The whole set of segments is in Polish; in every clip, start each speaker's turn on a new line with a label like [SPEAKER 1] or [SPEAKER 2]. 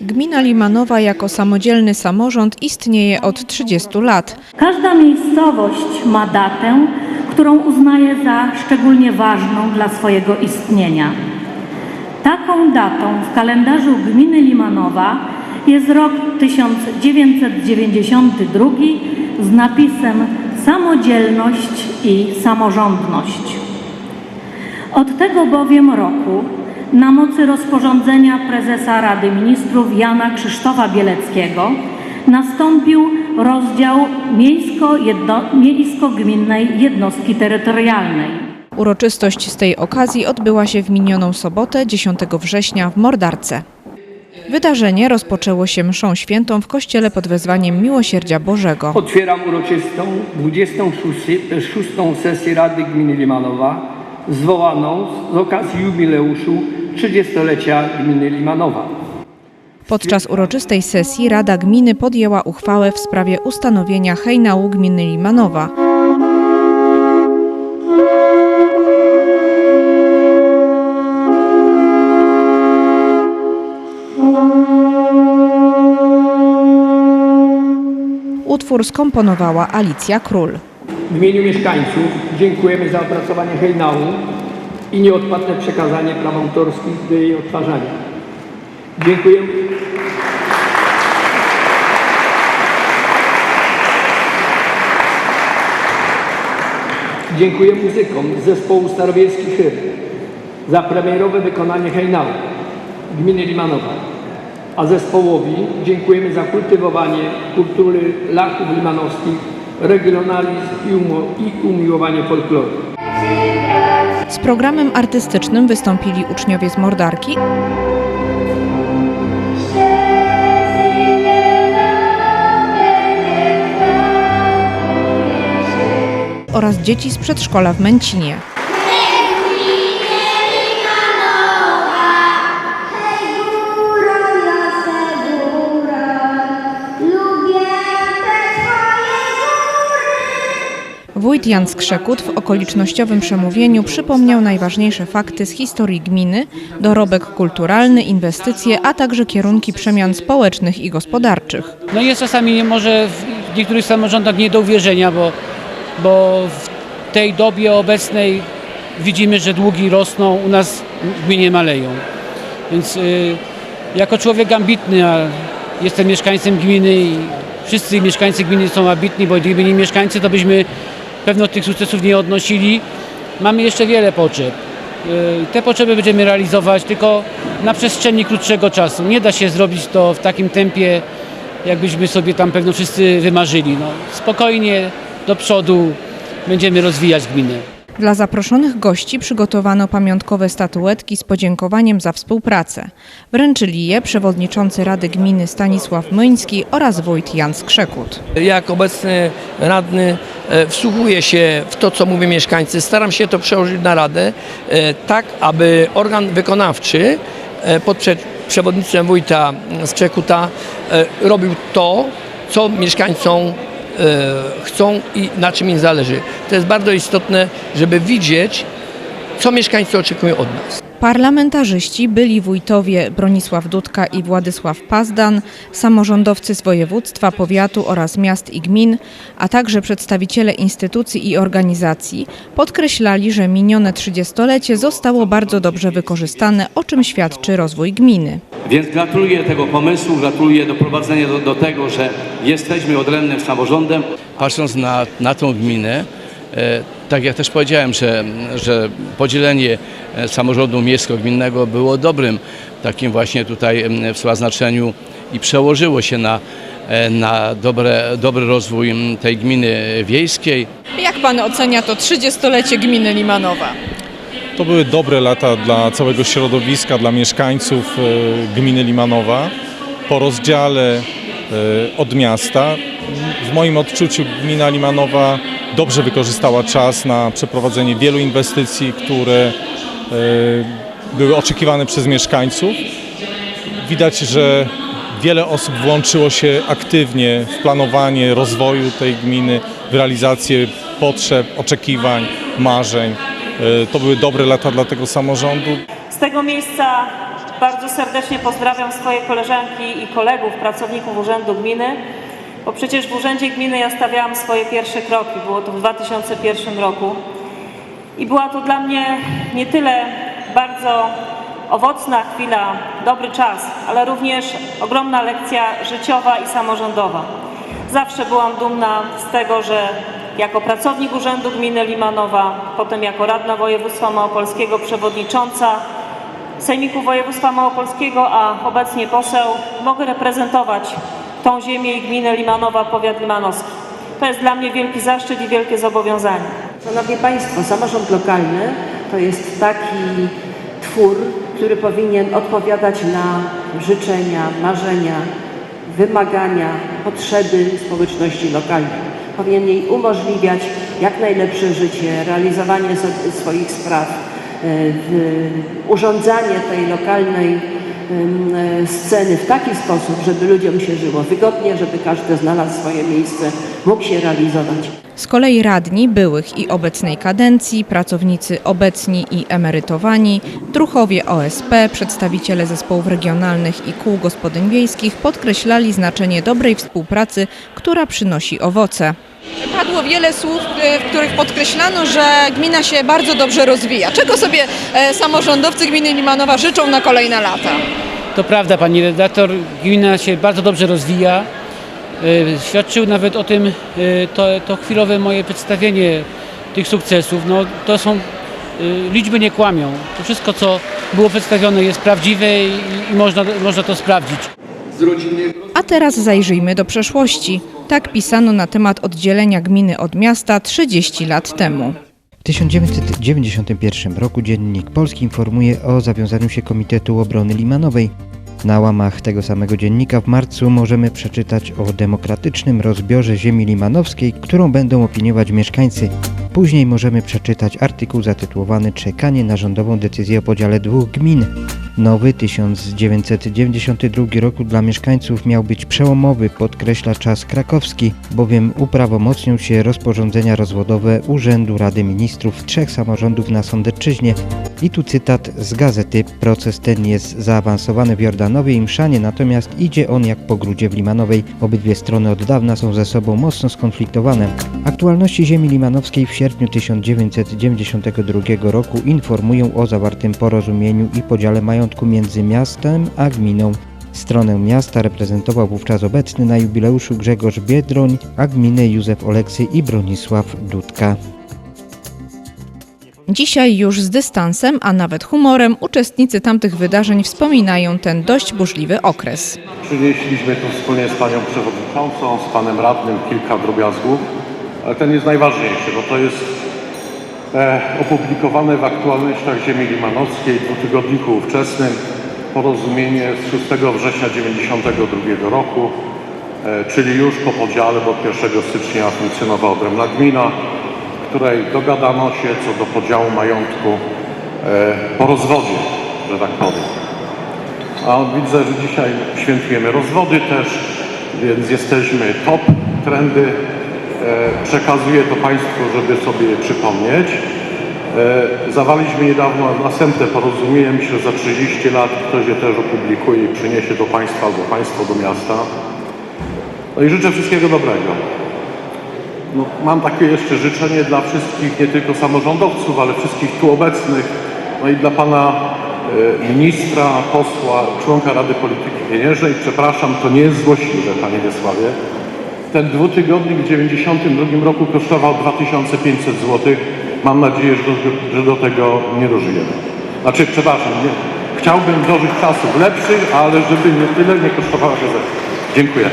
[SPEAKER 1] Gmina Limanowa jako samodzielny samorząd istnieje od 30 lat.
[SPEAKER 2] Każda miejscowość ma datę, którą uznaje za szczególnie ważną dla swojego istnienia. Taką datą w kalendarzu gminy Limanowa jest rok 1992 z napisem Samodzielność i samorządność. Od tego bowiem roku na mocy rozporządzenia prezesa Rady Ministrów Jana Krzysztofa Bieleckiego nastąpił rozdział miejsko-gminnej jednostki terytorialnej.
[SPEAKER 1] Uroczystość z tej okazji odbyła się w minioną sobotę 10 września w Mordarce. Wydarzenie rozpoczęło się mszą świętą w kościele pod wezwaniem Miłosierdzia Bożego.
[SPEAKER 3] Otwieram uroczystą 26. sesję Rady Gminy Limanowa, zwołaną z okazji jubileuszu 30-lecia Gminy Limanowa.
[SPEAKER 1] Podczas uroczystej sesji Rada Gminy podjęła uchwałę w sprawie ustanowienia hejnału gminy Limanowa. Utwór skomponowała Alicja Król.
[SPEAKER 3] W imieniu mieszkańców dziękujemy za opracowanie hejnału i nieodpłatne przekazanie praw autorskich do jej odtwarzania. Dziękuję. Dziękuję muzykom zespołu Starowiejski Chyr za premierowe wykonanie hejnału gminy Limanowa, a zespołowi dziękujemy za kultywowanie kultury Lachów Limanowskich, regionalizm i, umiłowanie folkloru.
[SPEAKER 1] Z programem artystycznym wystąpili uczniowie z Mordarki oraz dzieci z przedszkola w Męcinie. Wójt Jan Skrzekut w okolicznościowym przemówieniu przypomniał najważniejsze fakty z historii gminy, dorobek kulturalny, inwestycje, a także kierunki przemian społecznych i gospodarczych.
[SPEAKER 4] No jest czasami może w niektórych samorządach nie do uwierzenia, bo, bo w tej dobie obecnej widzimy, że długi rosną, u nas gminie maleją. Więc y, jako człowiek ambitny, a jestem mieszkańcem gminy i wszyscy mieszkańcy gminy są ambitni, bo gdyby nie mieszkańcy, to byśmy pewno tych sukcesów nie odnosili. Mamy jeszcze wiele potrzeb. Y, Te potrzeby będziemy realizować tylko na przestrzeni krótszego czasu. Nie da się zrobić to w takim tempie, jakbyśmy sobie tam pewno wszyscy wymarzyli. No, spokojnie do przodu będziemy rozwijać gminę.
[SPEAKER 1] Dla zaproszonych gości przygotowano pamiątkowe statuetki z podziękowaniem za współpracę. Wręczyli je przewodniczący Rady Gminy Stanisław Myński oraz wójt Jan Skrzekut.
[SPEAKER 5] Jak obecny radny wsłuchuję się w to, co mówią mieszkańcy, staram się to przełożyć na radę, e, tak aby organ wykonawczy e, pod prze- przewodnictwem wójta Skrzekuta e, robił to, co mieszkańcom e, chcą i na czym im zależy. To jest bardzo istotne, żeby widzieć, co mieszkańcy oczekują od nas.
[SPEAKER 1] Parlamentarzyści byli wójtowie Bronisław Dudka i Władysław Pazdan, samorządowcy z województwa, powiatu oraz miast i gmin, a także przedstawiciele instytucji i organizacji podkreślali, że minione trzydziestolecie zostało bardzo dobrze wykorzystane, o czym świadczy rozwój gminy.
[SPEAKER 6] Więc gratuluję tego pomysłu, gratuluję doprowadzenia do, do tego, że jesteśmy odrębnym samorządem.
[SPEAKER 7] patrząc na, na tą gminę, e, tak jak też powiedziałem, że, że podzielenie e, samorządu miejsko-gminnego było dobrym takim właśnie tutaj w znaczeniu i przełożyło się na, e, na dobre, dobry rozwój tej gminy wiejskiej.
[SPEAKER 1] Jak pan ocenia to trzydziestolecie gminy Limanowa?
[SPEAKER 8] To były dobre lata dla całego środowiska, dla mieszkańców e, gminy Limanowa. Po rozdziale od miasta, w moim odczuciu gmina Limanowa dobrze wykorzystała czas na przeprowadzenie wielu inwestycji, które e, były oczekiwane przez mieszkańców. Widać, że wiele osób włączyło się aktywnie w planowanie rozwoju tej gminy, w realizację potrzeb, oczekiwań, marzeń. E, To były dobre lata dla tego samorządu.
[SPEAKER 9] Z tego miejsca bardzo serdecznie pozdrawiam swoje koleżanki i kolegów, pracowników Urzędu Gminy, bo przecież w Urzędzie Gminy ja stawiałam swoje pierwsze kroki. Było to w 2001 roku. I była to dla mnie nie tyle bardzo owocna chwila, dobry czas, ale również ogromna lekcja życiowa i samorządowa. Zawsze byłam dumna z tego, że jako pracownik Urzędu Gminy Limanowa, potem jako radna województwa małopolskiego, przewodnicząca Sejmiku Województwa Małopolskiego, a obecnie poseł, mogę reprezentować tą ziemię i gminę Limanowa, powiat limanowski. To jest dla mnie wielki zaszczyt i wielkie zobowiązanie.
[SPEAKER 10] Szanowni Państwo, samorząd lokalny to jest taki twór, który powinien odpowiadać na życzenia, marzenia, wymagania, potrzeby społeczności lokalnej. Powinien jej umożliwiać jak najlepsze życie, realizowanie swoich spraw, e, urządzanie tej lokalnej sceny w taki sposób, żeby ludziom się żyło wygodnie, żeby każdy znalazł swoje miejsce, mógł się realizować.
[SPEAKER 1] Z kolei radni byłych i obecnej kadencji, pracownicy obecni i emerytowani, druchowie OSP, przedstawiciele zespołów regionalnych i kół gospodyń wiejskich podkreślali znaczenie dobrej współpracy, która przynosi owoce.
[SPEAKER 11] Padło wiele słów, e, w których podkreślano, że gmina się bardzo dobrze rozwija. Czego sobie e, samorządowcy gminy Limanowa życzą na kolejne lata?
[SPEAKER 4] To prawda, pani redaktor, gmina się bardzo dobrze rozwija. E, Świadczył nawet o tym to, to chwilowe moje przedstawienie tych sukcesów. No, to są, liczby nie kłamią. To wszystko, co było przedstawione jest prawdziwe i, i można, można to sprawdzić.
[SPEAKER 1] A teraz zajrzyjmy do przeszłości. Tak pisano na temat oddzielenia gminy od miasta 30 lat temu.
[SPEAKER 12] W 1991 roku Dziennik Polski informuje o zawiązaniu się Komitetu Obrony Limanowej. Na łamach tego samego dziennika w marcu możemy przeczytać o demokratycznym rozbiorze ziemi limanowskiej, którą będą opiniować mieszkańcy. Później możemy przeczytać artykuł zatytułowany Czekanie na rządową decyzję o podziale dwóch gmin. Nowy 1992 roku dla mieszkańców miał być przełomowy, podkreśla czas krakowski, bowiem uprawomocnią się rozporządzenia rozwodowe Urzędu Rady Ministrów trzech samorządów na Sądecczyźnie. I tu cytat z gazety. Proces ten jest zaawansowany w Jordanowie i Mszanie, natomiast idzie on jak po grudzie w Limanowej. Obydwie strony od dawna są ze sobą mocno skonfliktowane. Aktualności ziemi limanowskiej w sierpniu 1992 roku informują o zawartym porozumieniu i podziale majątku między miastem a gminą. Stronę miasta reprezentował wówczas obecny na jubileuszu Grzegorz Biedroń, a gminę Józef Oleksy i Bronisław Dudka.
[SPEAKER 1] Dzisiaj już z dystansem, a nawet humorem, uczestnicy tamtych wydarzeń wspominają ten dość burzliwy okres.
[SPEAKER 13] Przynieśliśmy tu wspólnie z panią przewodniczącą, z panem radnym kilka drobiazgów, ale ten jest najważniejszy, bo to jest e, opublikowane w aktualnościach ziemi limanowskiej, dwutygodniku ówczesnym, porozumienie z 6 września 1992 roku, e, czyli już po podziale, bo od 1 stycznia funkcjonowała odrębna gmina, w której dogadano się co do podziału majątku e, po rozwodzie, że tak powiem. A widzę, że dzisiaj świętujemy rozwody też, więc jesteśmy top trendy. E, przekazuję to Państwu, żeby sobie przypomnieć. E, zawaliśmy niedawno następne porozumienie. Myślę, że za 30 lat ktoś je też opublikuje i przyniesie do Państwa albo Państwo do miasta. No i życzę wszystkiego dobrego. No, mam takie jeszcze życzenie dla wszystkich, nie tylko samorządowców, ale wszystkich tu obecnych, no i dla pana e, ministra, posła, członka Rady Polityki Pieniężnej. Przepraszam, to nie jest złośliwe, panie Wiesławie. Ten dwutygodnik w 1992 roku kosztował 2500 zł. Mam nadzieję, że do, że do tego nie dożyjemy. Znaczy, przepraszam, nie, chciałbym dożyć czasów lepszych, ale żeby nie tyle nie kosztowała gazeta. Dziękuję.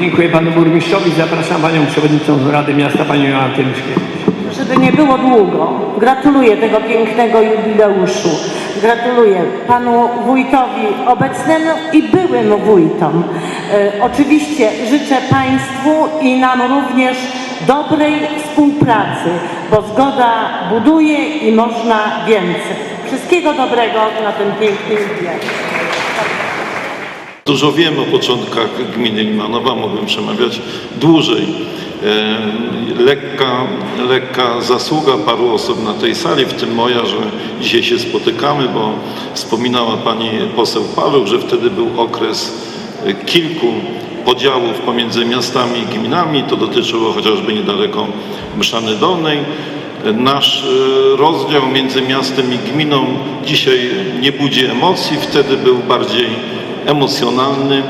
[SPEAKER 3] Dziękuję panu burmistrzowi. Zapraszam panią przewodniczącą Rady Miasta, panią Joannę.
[SPEAKER 10] Żeby nie było długo, gratuluję tego pięknego jubileuszu. Gratuluję panu wójtowi obecnemu i byłym wójtom. E, oczywiście życzę państwu i nam również dobrej współpracy, bo zgoda buduje i można więcej. Wszystkiego dobrego na ten piękny jubileusz.
[SPEAKER 14] Dużo wiem o początkach gminy Limanowa, mógłbym przemawiać dłużej. Lekka, lekka zasługa paru osób na tej sali, w tym moja, że dzisiaj się spotykamy, bo wspominała pani poseł Paweł, że wtedy był okres e, kilku podziałów pomiędzy miastami i gminami. To dotyczyło chociażby niedaleko Mszany Dolnej. Nasz e, rozdział między miastem i gminą dzisiaj nie budzi emocji, wtedy był bardziej emocjonalny,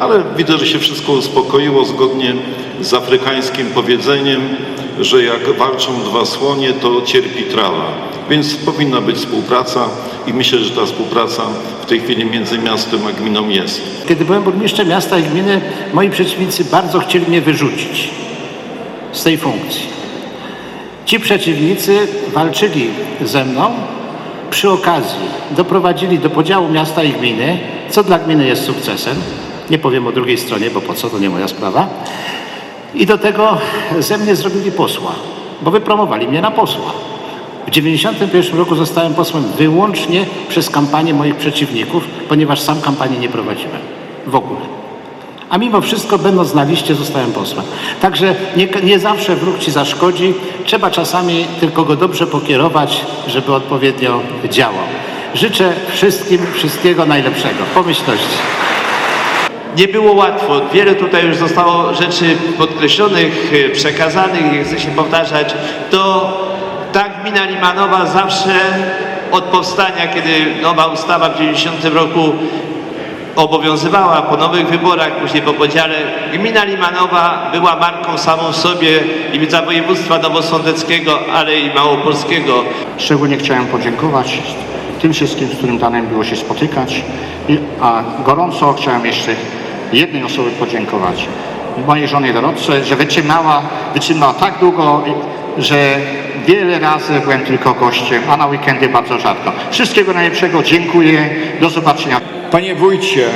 [SPEAKER 14] ale widzę, że się wszystko uspokoiło zgodnie z afrykańskim powiedzeniem, że jak walczą dwa słonie, to cierpi trawa. Więc powinna być współpraca i myślę, że ta współpraca w tej chwili między miastem a gminą jest.
[SPEAKER 15] Kiedy byłem burmistrzem miasta i gminy, moi przeciwnicy bardzo chcieli mnie wyrzucić z tej funkcji. Ci przeciwnicy walczyli ze mną, przy okazji doprowadzili do podziału miasta i gminy, co dla gminy jest sukcesem. Nie powiem o drugiej stronie, bo po co, to nie moja sprawa. I do tego ze mnie zrobili posła, bo wypromowali mnie na posła. W 1991 roku zostałem posłem wyłącznie przez kampanię moich przeciwników, ponieważ sam kampanii nie prowadziłem w ogóle. A mimo wszystko, będąc na liście, zostałem posłem. Także nie, nie zawsze wróg ci zaszkodzi. Trzeba czasami tylko go dobrze pokierować, żeby odpowiednio działał. Życzę wszystkim wszystkiego najlepszego. Pomyślności.
[SPEAKER 16] Nie było łatwo. Wiele tutaj już zostało rzeczy podkreślonych, e, przekazanych, nie chcę się powtarzać. To ta gmina Limanowa zawsze od powstania, kiedy nowa ustawa w 90 roku obowiązywała po nowych wyborach, później po podziale, gmina Limanowa była marką samą w sobie i za województwa nowosądeckiego, ale i małopolskiego.
[SPEAKER 17] Szczególnie chciałem podziękować tym wszystkim, z którym danym było się spotykać, a gorąco chciałem jeszcze jednej osobie podziękować. Mojej żonie Dorotce, że wytrzymała, wytrzymała tak długo, że wiele razy byłem tylko gościem, a na weekendy bardzo rzadko. Wszystkiego najlepszego, dziękuję, do zobaczenia.
[SPEAKER 18] Panie wójcie,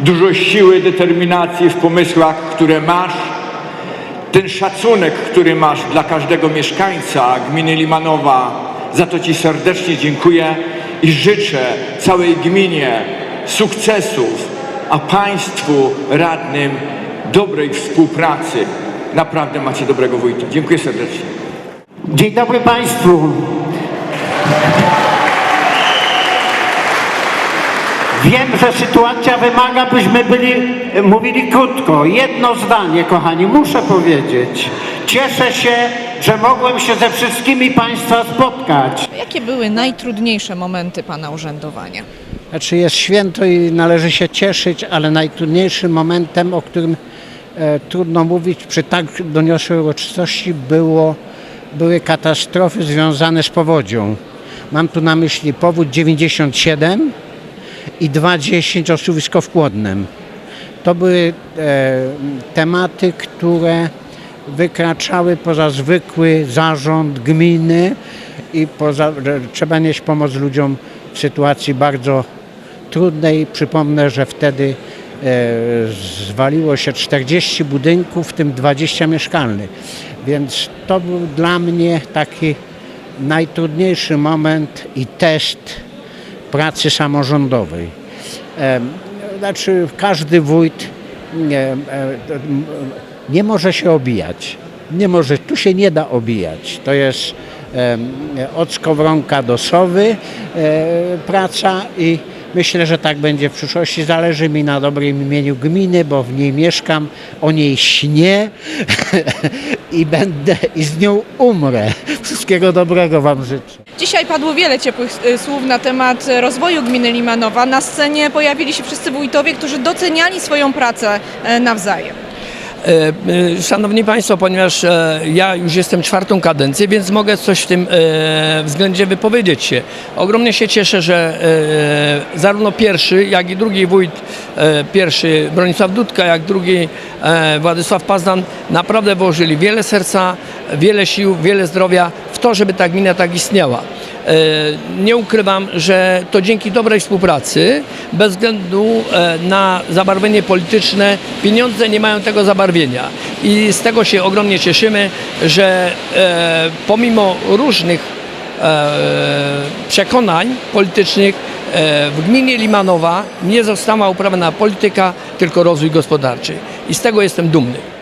[SPEAKER 18] dużo siły, determinacji w pomysłach, które masz, ten szacunek, który masz dla każdego mieszkańca gminy Limanowa, za to Ci serdecznie dziękuję i życzę całej gminie sukcesów, a Państwu radnym dobrej współpracy. Naprawdę macie dobrego wójta. Dziękuję serdecznie.
[SPEAKER 15] Dzień dobry Państwu. Wiem, że sytuacja wymaga, byśmy byli, mówili krótko. Jedno zdanie, kochani, muszę powiedzieć. Cieszę się, że mogłem się ze wszystkimi Państwa spotkać.
[SPEAKER 1] Jakie były najtrudniejsze momenty Pana urzędowania?
[SPEAKER 19] Znaczy jest święto i należy się cieszyć, ale najtrudniejszym momentem, o którym e, trudno mówić przy tak doniosłej uroczystości, było, były katastrofy związane z powodzią. Mam tu na myśli powódź 97 i 2.10 osuwisko w Kłodnem. To były e, tematy, które wykraczały poza zwykły zarząd gminy i poza, trzeba nieść pomoc ludziom w sytuacji bardzo trudnej. Przypomnę, że wtedy e, zwaliło się 40 budynków, w tym 20 mieszkalnych. Więc to był dla mnie taki najtrudniejszy moment i test pracy samorządowej. Em, Znaczy każdy wójt nie, e, nie może się obijać. Nie może, tu się nie da obijać. To jest od skowronka do sowy e, praca i myślę, że tak będzie w przyszłości. Zależy mi na dobrym imieniu gminy, bo w niej mieszkam, o niej śnię i będę i z nią umrę. Wszystkiego dobrego Wam życzę.
[SPEAKER 11] Dzisiaj padło wiele ciepłych e, słów na temat e, rozwoju gminy Limanowa. Na scenie pojawili się wszyscy wójtowie, którzy doceniali swoją pracę e, nawzajem.
[SPEAKER 5] E, e, Szanowni Państwo, ponieważ e, ja już jestem czwartą kadencję, więc mogę coś w tym względzie wypowiedzieć się. Ogromnie się cieszę, że zarówno pierwszy, jak i drugi wójt, pierwszy Bronisław Dudka, jak drugi Władysław Pazdan naprawdę włożyli wiele serca, wiele sił, wiele zdrowia w to, żeby ta gmina tak istniała. E, Nie ukrywam, że to dzięki dobrej współpracy, bez względu e, na zabarwienie polityczne, pieniądze nie mają tego zabarwienia. I z tego się ogromnie cieszymy, że e, pomimo różnych przekonań politycznych w gminie Limanowa nie została uprawiona polityka, tylko rozwój gospodarczy. I z tego jestem dumny.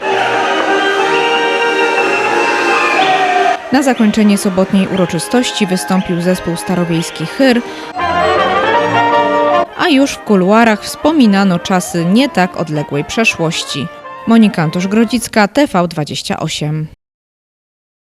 [SPEAKER 1] Na zakończenie sobotniej uroczystości wystąpił zespół starowiejski Chyr, a już w kuluarach wspominano czasy nie tak odległej przeszłości. Monika Antosz-Grodzicka, TV28.